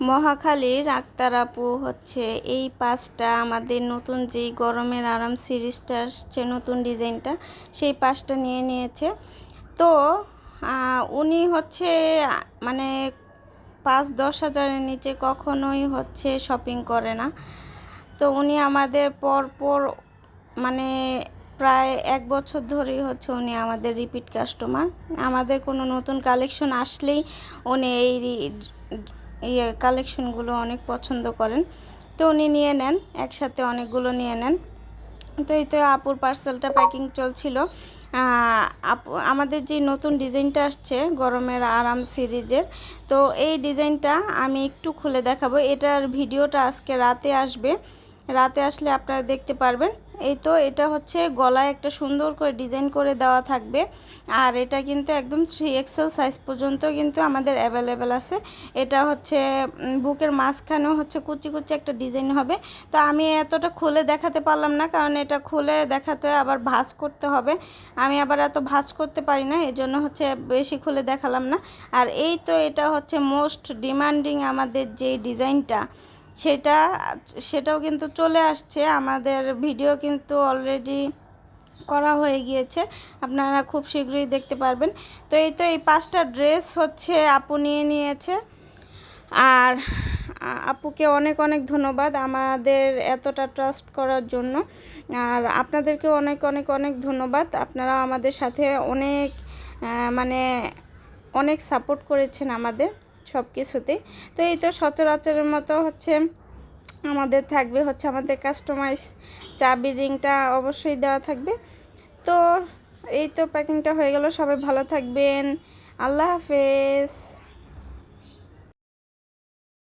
মহাখালীর আক্তার আপু হচ্ছে এই পাঁচটা আমাদের নতুন যেই গরমের আরাম সিরিজটা আসছে, নতুন ডিজাইনটা, সেই পাঁচটা নিয়ে নিয়েছে। তো উনি হচ্ছে মানে পাঁচ দশ হাজারের নিচে কখনোই হচ্ছে শপিং করে না। তো উনি আমাদের পর পর মানে প্রায় এক বছর ধরেই হচ্ছে উনি আমাদের রিপিট কাস্টমার আমাদের কোনো নতুন কালেকশন আসলেই উনি এই ইয়ে কালেকশনগুলো অনেক পছন্দ করেন। তো উনি নিয়ে নেন, একসাথে অনেকগুলো নিয়ে নেন। তো এই তো আপুর পার্সেলটা প্যাকিং চলছিল। আমাদের যে নতুন ডিজাইনটা আসছে, গরমের আরাম সিরিজের, তো এই ডিজাইনটা আমি একটু খুলে দেখাবো। এটার ভিডিওটা আজকে রাতে আসবে। রাতে আসলে আপনারা দেখতে পারবেন। এই তো এটা হচ্ছে গলায় একটা সুন্দর করে ডিজাইন করে দেওয়া থাকবে। আর এটা কিন্তু একদম থ্রি এক্সেল সাইজ পর্যন্ত কিন্তু আমাদের অ্যাভেলেবেল আছে। এটা হচ্ছে বুকের মাঝখানেও হচ্ছে কুচি কুচি একটা ডিজাইন হবে। তো আমি এতটা খুলে দেখাতে পারলাম না, কারণ এটা খুলে দেখাতে আবার ভাঁজ করতে হবে। আমি আবার এত ভাঁজ করতে পারি না এই জন্য হচ্ছে বেশি খুলে দেখালাম না। আর এই তো এটা হচ্ছে মোস্ট ডিমান্ডিং আমাদের যে ডিজাইনটা সেটা, সেটাও কিন্তু চলে আসছে। আমাদের ভিডিও কিন্তু অলরেডি করা হয়ে গিয়েছে। আপনারা খুব শীঘ্রই দেখতে পারবেন। তো এই তো এই পাঁচটা ড্রেস হচ্ছে আপু নিয়ে নিয়েছে। আর আপুকে অনেক অনেক ধন্যবাদ আমাদের এতটা ট্রাস্ট করার জন্য। আর আপনাদেরকে অনেক অনেক অনেক ধন্যবাদ। আপনারা আমাদের সাথে অনেক মানে অনেক সাপোর্ট করেছেন আমাদের। সব কিছুতে। তো এই তো সচরাচরের মতো হচ্ছে আমাদের থাকবে হচ্ছে আমাদের কাস্টমাইজ চাবির রিংটা অবশ্যই দেওয়া থাকবে। তো এই তো প্যাকিংটা হয়ে গেল, সবাই ভালো থাকবেন। আল্লাহ হাফেজ।